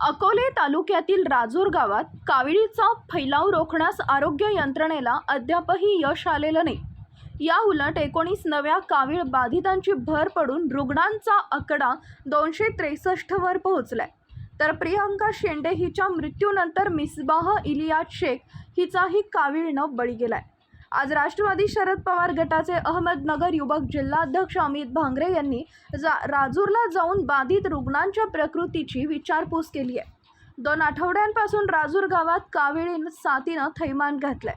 अकोले तालुक्यातील राजूर गावात काविळीचा फैलाव रोखण्यास आरोग्य यंत्रणेला अद्यापही यश आलेलं नाही. या उलट एकोणीस नव्या कावीळ बाधितांची भर पडून रुग्णांचा आकडा दोनशे त्रेसष्टवर पोहोचलाय. तर प्रियांका शेंडे हिच्या मृत्यूनंतर मिसबाह इलियाद शेख हिचाही कावीळनं बळी गेलाय. आज राष्ट्रवादी शरद पवार गटाचे अहमदनगर युवक जिल्हाध्यक्ष अमित भांगरे यांनी जा राजूरला जाऊन बाधित रुग्णांच्या प्रकृतीची विचारपूस केली आहे. दोन आठवड्यांपासून राजूर गावात काविळीन साथीनं थैमान घातलंय.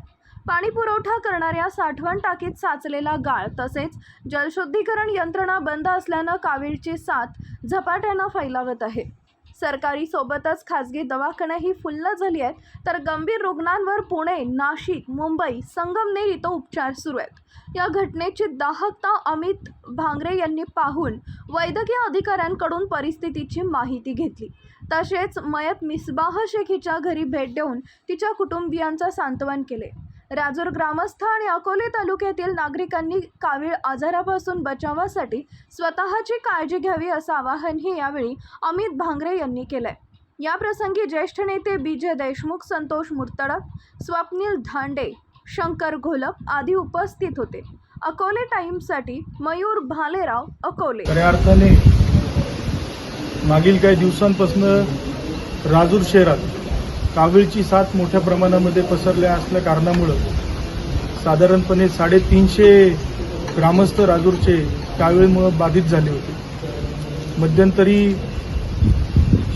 पाणी पुरवठा करणाऱ्या साठवण टाकीत साचलेला गाळ तसेच जलशुद्धीकरण यंत्रणा बंद असल्यानं कावीळची साथ झपाट्यानं फैलावत आहे. सरकारी सोबतच खाजगी दवाखानेही फुल्ल झाली आहेत. तर गंभीर रुग्णांवर पुणे नाशिक मुंबई संगमनेर इथं उपचार सुरू आहेत. या घटनेची दाहकता अमित भांगरे यांनी पाहून वैद्यकीय अधिकाऱ्यांकडून परिस्थितीची माहिती घेतली. तसेच मयत मिसबाह शेख हिच्या घरी भेट देऊन तिच्या कुटुंबियांचं सांत्वन केले. राजूर ग्रामस्थ आणि अकोले तालुक्यातील नागरिकांनी कावीळ आजारापासून बचावासाठी स्वतःची काळजी घ्यावी असं आवाहनही यावेळी अमित भांगरे यांनी केलंय. या प्रसंगी ज्येष्ठ नेते बी जे देशमुख संतोष मुर्तडक स्वप्नील धांडे शंकर घोलप आदी उपस्थित होते. अकोले टाइम्ससाठी मयूर भालेराव अकोले. खऱ्या अर्थाने मागील काही दिवसांपासून राजूर शहरात कावीळची साथ मोठ्या प्रमाणामध्ये पसरल्या असल्या कारणामुळं साधारणपणे साडेतीनशे ग्रामस्थ राजूरचे कावीळमुळं बाधित झाले होते. मध्यंतरी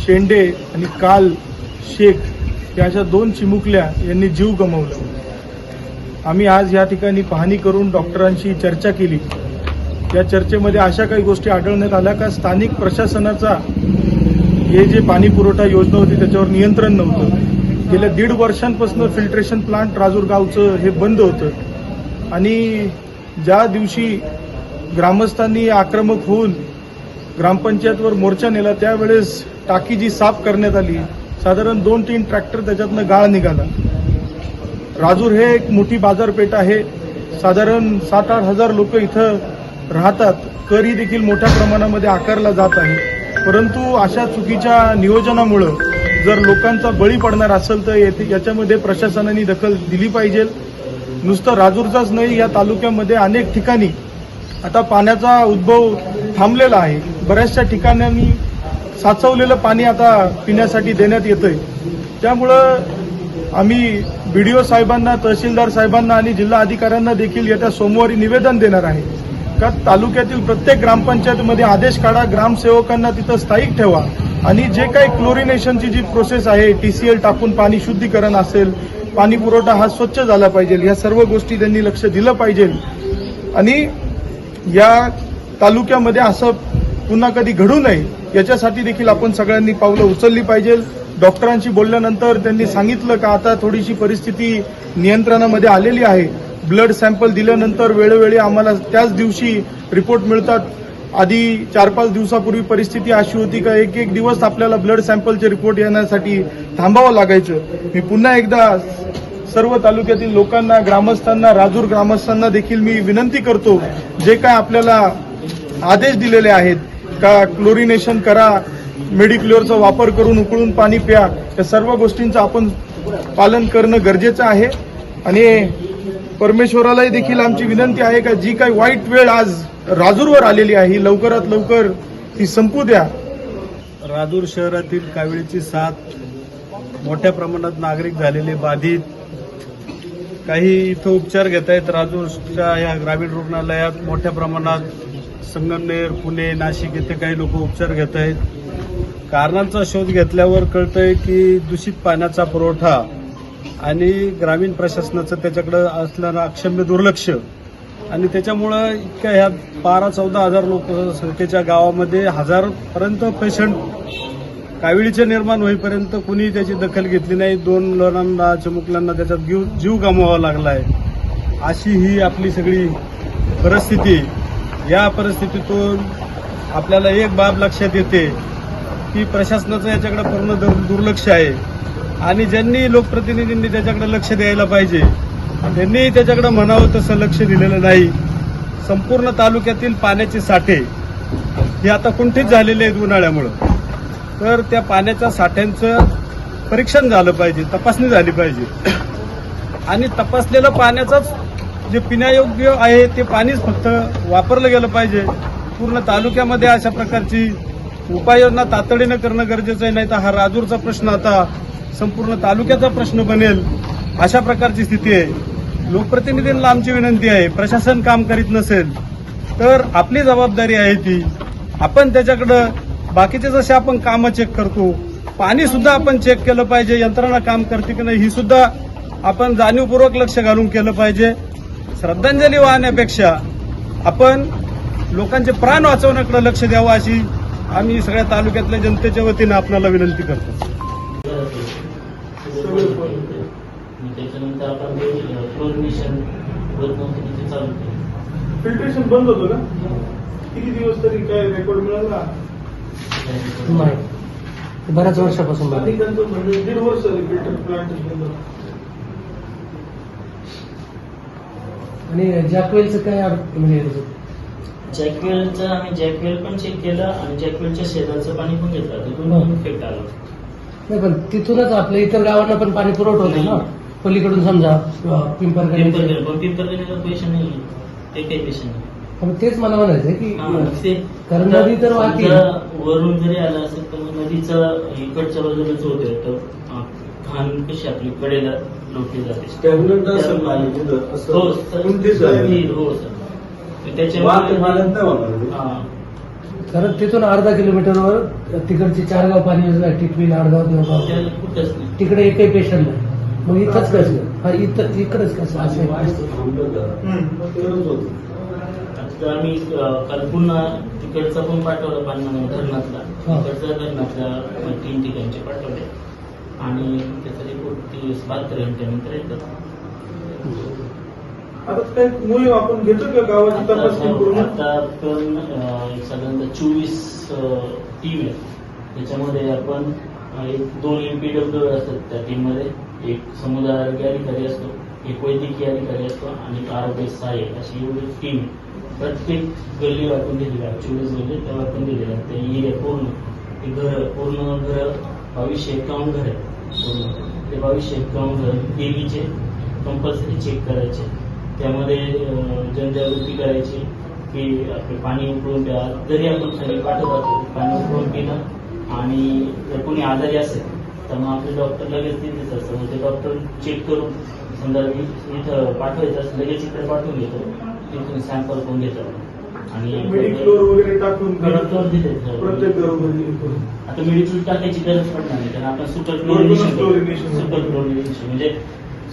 शेंडे आणि काल शेख या अशा दोन चिमुकल्या यांनी जीव गमावला. आम्ही आज या ठिकाणी पाहणी करून डॉक्टरांशी चर्चा केली. या चर्चेमध्ये अशा काही गोष्टी आढळण्यात आल्या का? स्थानिक प्रशासनाचा हे जे पाणी पुरवठा योजना होती त्याच्यावर नियंत्रण नव्हतं. गेल्या दीड वर्षांपासून फिल्ट्रेशन प्लांट राजूर गावचं हे बंद होतं. आणि ज्या दिवशी ग्रामस्थांनी आक्रमक होऊन ग्रामपंचायतवर मोर्चा नेला त्यावेळेस टाकी जी साफ करण्यात आली साधारण दोन तीन ट्रॅक्टर त्याच्यातनं गाळ निघाला. राजूर हे एक मोठी बाजारपेठ आहे. साधारण सात आठ हजार लोक इथं राहतात. करही देखील मोठ्या प्रमाणामध्ये आकारला जात आहे. परंतु अशा चुकीच्या नियोजनामुळं जर लोकांचा बळी पडणार असेल तर येथे- याच्यामध्ये प्रशासनाने दखल दिली पाहिजे. नुसतं राजूरचाच नाही या तालुक्यामध्ये अनेक ठिकाणी आता पाण्याचा उद्भव थांबलेला आहे. बऱ्याचशा ठिकाणांनी साचवलेलं पाणी आता पिण्यासाठी देण्यात येतंय. त्यामुळं आम्ही बीडीओ साहेबांना तहसीलदार साहेबांना आणि जिल्हा अधिकाऱ्यांना देखील येत्या सोमवारी निवेदन देणार आहे. का तालुक्यातील प्रत्येक ग्रामपंचायतमध्ये आदेश काढा ग्रामसेवकांना तिथं स्थायिक ठेवा. आणि जे काही क्लोरिनेशनची जी प्रोसेस आहे टीसीएल टाकून पाणी शुद्धीकरण असेल पाणी पुरवठा हा स्वच्छ झाला पाहिजे या सर्व गोष्टी त्यांनी लक्ष दिलं पाहिजे. आणि या तालुक्यामध्ये असं पुन्हा कधी घडू नये याच्यासाठी देखील आपण सगळ्यांनी पावलं उचलली पाहिजे. डॉक्टरांशी बोलल्यानंतर त्यांनी सांगितलं का आता थोडीशी परिस्थिती नियंत्रणामध्ये आलेली आहे. ब्लड सॅम्पल दिल्यानंतर वेळोवेळी आम्हाला त्याच दिवशी रिपोर्ट मिळतात. आधी चार पाच दिवसापूर्वी परिस्थिती अशी होती का एक एक दिवस आपल्याला ब्लड सॅम्पलचे रिपोर्ट येण्यासाठी थांबावं लागायचं. मी पुन्हा एकदा सर्व तालुक्यातील लोकांना ग्रामस्थांना राजूर ग्रामस्थांना देखील मी विनंती करतो जे काय आपल्याला आदेश दिलेले आहेत का क्लोरिनेशन करा मेडिक्लोअरचा वापर करून उकळून पाणी प्या या सर्व गोष्टींचं आपण पालन करणं गरजेचं आहे. आणि परमेश्वरालाही देखील आमची विनंती आहे का जी काही वाईट वेळ आज राजूरवर आलेली आहे ही लवकरात लवकर ती संपू द्या. राजूर शहरातील कावीळीची साथ मोठ्या प्रमाणात नागरिक झालेले बाधित काही इथं उपचार घेत आहेत राजूरच्या या ग्रामीण रुग्णालयात. मोठ्या प्रमाणात संगमनेर पुणे नाशिक येथे काही लोक उपचार घेत आहेत. कारणांचा शोध घेतल्यावर कळतंय की दूषित पाण्याचा पुरवठा आणि ग्रामीण प्रशासनाचं त्याच्याकडे असणारं अक्षम्य दुर्लक्ष. आणि त्याच्यामुळं इतक्या ह्या बारा चौदा हजार लोक संख्येच्या गावामध्ये हजारपर्यंत पेशंट काविळीचे निर्माण होईपर्यंत कुणी त्याची दखल घेतली नाही. दोन लोणांना चिमुकल्यांना त्याच्यात जीव जीव गमवावा आहे अशी ही आपली सगळी परिस्थिती या परिस्थितीतून आपल्याला एक बाब लक्षात येते की प्रशासनाचं याच्याकडे पूर्ण दुर्लक्ष आहे. आणि ज्यांनी लोकप्रतिनिधींनी त्याच्याकडे लक्ष द्यायला पाहिजे त्यांनी त्याच्याकडे म्हणावं तसं लक्ष दिलेलं नाही. संपूर्ण तालुक्यातील पाण्याचे साठे हे आता कुंठित झालेले आहेत उन्हाळ्यामुळं. तर त्या पाण्याच्या साठ्यांचं परीक्षण झालं पाहिजे तपासणी झाली पाहिजे. आणि तपासलेलं पाण्याचंच जे पिण्यायोग्य आहे ते पाणीच फक्त वापरलं गेलं पाहिजे. पूर्ण तालुक्यामध्ये अशा प्रकारची उपाययोजना तातडीनं करणं गरजेचं आहे नाही तर हा राजूरचा प्रश्न आता संपूर्ण तालुक्याचा प्रश्न बनेल अशा प्रकारची स्थिती आहे. लोकप्रतिनिधींना आमची विनंती आहे प्रशासन काम करीत नसेल तर आपली जबाबदारी आहे ती. आपण त्याच्याकडं बाकीचे जसे आपण कामं चेक करतो पाणी सुद्धा आपण चेक केलं पाहिजे यंत्रणा काम करते की नाही ही सुद्धा आपण जाणीवपूर्वक लक्ष घालून केलं पाहिजे. श्रद्धांजली वाहण्यापेक्षा आपण लोकांचे प्राण वाचवण्याकडे लक्ष द्यावं अशी आम्ही सगळ्या तालुक्यातल्या जनतेच्या वतीनं आपल्याला विनंती करतो मग त्याच्यानंतर आपण ते नव्हतं तिथे चालू केलं फिल्ट्रेशन बंद होतं का? किती दिवस तरी काय रेकॉर्ड मिळाला? नाही. बऱ्याच वर्षापासून म्हणजे दीड वर्ष फिल्टर प्लांट बंद आणि जॅकवेलचं काय म्हणजे जॅकवेलचं आम्ही जॅकवेल पण चेक केलं आणि जॅकवेलच्या शेजारचं पाणी पण घेतलं. तिथून हो. पण इफेक्ट आला. नाही पण तिथूनच आपल्या इतर गावांना पण पाणी पुरवठा होतो ना. पलीकडून समजा पिंपरकडे पण पिंपरगडीला पैसे नाही ते काही नाही. मग तेच मला म्हणायचं आहे हा, की कारण नदी तर वाहती वरून जरी आलं असेल तर मग नदीचं इकडच्या बाजूलाच होते तर घाण कशी आपली कडेला लोटली जाते. स्टॅग्नंट असेल पाणी हो सर आहे. हो त्याच्यामुळे. कारण तिथून अर्धा किलोमीटरवर तिकडची चारगाव पाणी योजना टिटवी देवगाव. कुठंच नाही. तिकडे एकही पेशंट नाही. मग इथंच कसं? हा इथं इकडंच कसं? असं आम्ही अं, काल पुन्हा तिकडचा पण पाठवलं पाणी धरणातला. तिकडचा धरणातला तीन ठिकाणचे पाठवले. आणि त्याचा रिपोर्ट तीस बहात्तर घंट्यानंतर येतात. आता काय आपण घेतो का गावाची आता तपासणी हो, करून? आता पण साधारणतः चोवीस टीम आहे त्याच्यामध्ये आपण एक दोन एमपीडब्ल्यू असतात त्या टीममध्ये. एक समुदाय आरोग्य अधिकारी असतो एक वैद्यकीय अधिकारी असतो आणि आरोग्य सहाय्यक अशी एवढी टीम प्रत्येक गल्ली वाटून दिलेली आहे. चोवीस गल्ली त्या वाटून दिलेल्या आहेत ते एरिया पूर्ण ते घर पूर्ण घर बावीसशे एकावन्न घर आहे पूर्ण. ते बावीसशे एकावन्न घर देवीचे कंपल्सरी चेक करायचे. त्यामध्ये जनजागृती करायची की आपले पाणी उकळून द्या जरी आपण खाली पाठवत असतो पाणी उकळून पिणं आणि जर कोणी आजारी असेल तर मग आपले डॉक्टर लगेच असतं मग ते डॉक्टर चेक करून समजा मी इथं पाठवायचं असेल लगेच इकडे पाठवून घेतो तिथून सॅम्पल करून घेतो आणि वगैरे टाकून मेडिक्लोर दिले प्रत्येक घरोघरी करून. आता मेडिकल टाकायची गरज पडणार नाही कारण आपण सुपर. क्लोरिनेशन सुपर क्लोरिनेशन म्हणजे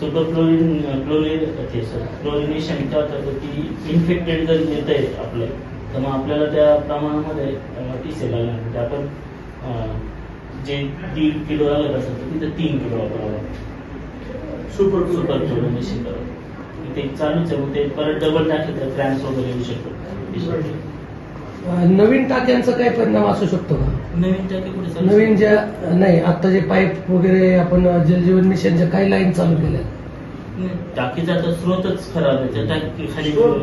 सुपर क्लोरिन क्लोरिन ते सर क्लोरिनेशन काय होतं की इन्फेक्टेड जर येत आहे आपलं तर मग आपल्याला त्या प्रमाणामध्ये टी लागणार. म्हणजे आपण जे दीड किलो लागत असेल तर तिथं तीन किलो वापरावं लागतं. सुपर सुपर क्लोरिनेशन करावं ते चालूच आहे मग ते परत डबल टाकलं तर क्रॅम्स वगैरे येऊ शकतो नवीन टाक्यांचा काय परिणाम असू शकतो का? नवीन टाकी कुठे नवीन ज्या नाही आता जे पाईप वगैरे आपण जलजीवन मिशनच्या काही लाईन चालू केल्या. टाकीचा आता स्रोतच खराब आहे. त्या टाकी खाली स्रोत-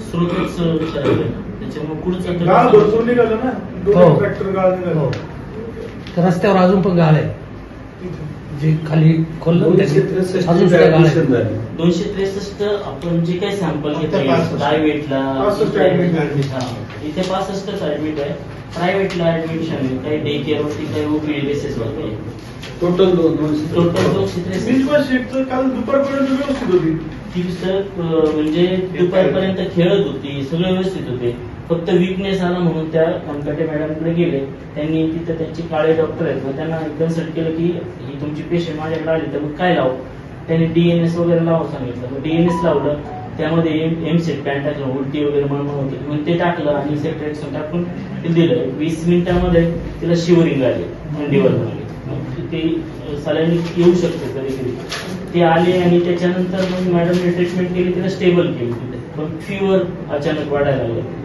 स्रोतच खराब आहे. त्याच्यामुळे पुढचं भरपूर निघालं ना. हो. ट्रॅक्टर हो तर रस्त्यावर अजून पण गाळ आहे. जे खाली खोललं त्याचे अजून सुद्धा गाळ आहे दोनशे त्रेसष्ट आपण जे काही सॅम्पल आता घेतले पासष्ट. प्रायव्हेटला पासष्ट admit झाले. इथे पासष्टच ऍडमिट आहे प्रायव्हेटला ऍडमिशन आहे. काही डे केअर वरती काही ओपीडी बेसिस वरती टोटल दोन दोनशे टोटल दोनशे त्रेसष्ट काल दुपारपर्यंत व्यवस्थित होती. ती अं, म्हणजे दुपारपर्यंत खेळत होती. सगळं व्यवस्थित होते. फक्त विकनेस आला म्हणून त्या कनकाटे मॅडमकडे गेले. त्यांनी तिथं त्यांचे काळे डॉक्टर आहेत. मग त्यांना कन्सल्ट केलं की ही तुमची पेशंट माझ्याकडे आली तर मग काय लावू? त्यांनी डीएनएस वगैरे लावून सांगितलं. मग डीएनएस लावलं. त्यामध्ये एम सेट पॅन्ट टाकलं उलटी वगैरे म्हणून होते. मग ते टाकलं आणि सेपरेट टाकून ते दिलं. वीस मिनिटामध्ये तिला शिवरिंग आली थंडीवर ते सलाईन येऊ शकते कधी कधी ते आले आणि त्याच्यानंतर मग मॅडमने ट्रीटमेंट केली तिला स्टेबल केली तिथे. पण फिवर अचानक वाढायला लागलं.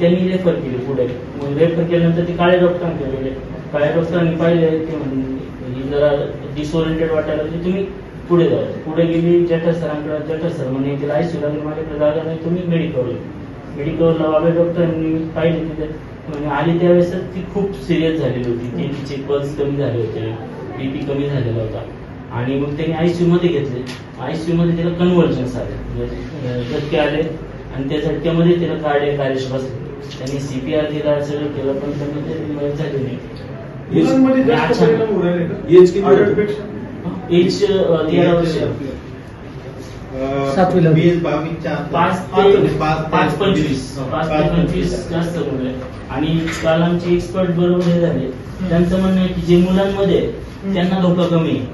त्यांनी रेफर केली पुढे. मग रेफर केल्यानंतर ते काळ्या डॉक्टरांकडे गेले काळ्या डॉक्टरांनी पाहिले ते म्हणजे जरा डिसओरिएंटेड वाटायला लागली. तुम्ही पुढे जा पुढे गेली जटर सरांकडे जटर सर म्हणे तिला आयसीयू लागली माझ्याकडे जागा नाही तुम्ही मेडिकल मेडिकलला बाबा डॉक्टरांनी पाहिले तिथे. म्हणजे आली त्यावेळेस ती खूप सिरियस झालेली होती. ते तिचे पल्स कमी झाले होते. बीपी कमी झालेला होता. आणि मग त्यांनी आयसीयू मध्ये घेतले. आयसीयू मध्ये तिला कन्व्हर्जन्स आले म्हणजे झटके आले. आणि त्या झटक्यामध्ये तिला कार्डियक कार्यश बसले. त्यांनी सीपीआर दिला सगळं केलं पण त्यांना ते मदत झाली नाही? एज किती? एज तेरा वर्ष सातवीला. वीस बावीसच्या आत. पाच पाच ते पंचवीस पाच ते पंचवीस जास्त मुलं. आणि काल आमचे एक्सपर्ट बरोबर हे झाले. त्यांचं म्हणणं आहे की जे मुलांमध्ये आहे, त्यांना धोका कमी आहे.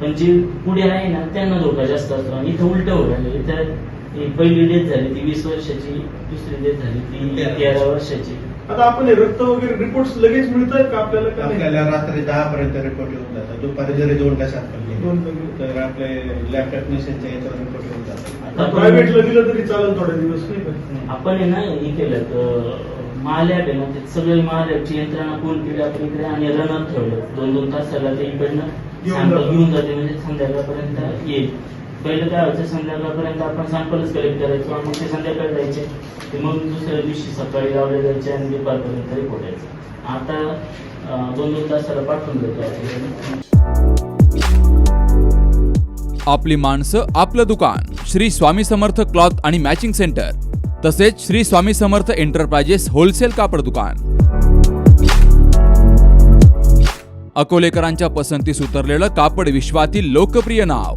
पण जे पुढे आहे ना त्यांना धोका जास्त असतो. आणि इथं उलट राहिले. इथं पहिली डेथ झाली ती वीस वर्षाची दुसरी डेथ झाली ती. तेरा वर्षाची. आता आपण हे रक्त वगैरे रिपोर्ट लगेच मिळत आहेत का आपल्याला का नाही? आपल्याला रात्री दहा पर्यंत रिपोर्ट येऊन जातात दुपारी जरी दोन तासात पण गेले, दोन तास. तर आपले लॅब टेक्निशियनच्या याच्यावर रिपोर्ट येऊन जातात आता आपण- प्रायव्हेटला दिलं तरी चालेल थोडे दिवस नाही का आपण आहे ना हे केलं महालॅब आहे ना ते सगळे महालॅबची यंत्रणा कोण केली आपण इकडे आणि रनर ठेवलं दोन दोन तासाला ते इकडनं घेऊन जातं. घेऊन जाते म्हणजे संध्याकाळपर्यंत येईल पहिलं काय व्हायचं संध्याकाळपर्यंत आपण सॅम्पलच कलेक्ट करायचो आणि मग ते संध्याकाळी जायचे ते मग दुसऱ्या दिवशी सकाळी लावले जायचे आणि दुपारपर्यंत रिपोर्ट यायचं. आता दोन दोन तासाला पाठवून देतो आपली माणसं आपलं दुकान. श्री स्वामी समर्थ क्लॉथ आणि मॅचिंग सेंटर. तसेच श्री स्वामी समर्थ एंटरप्राइजेस होलसेल कापड दुकान. अकोलेकरांच्या पसंतीस उतरलेलं कापड विश्वातील लोकप्रिय नाव.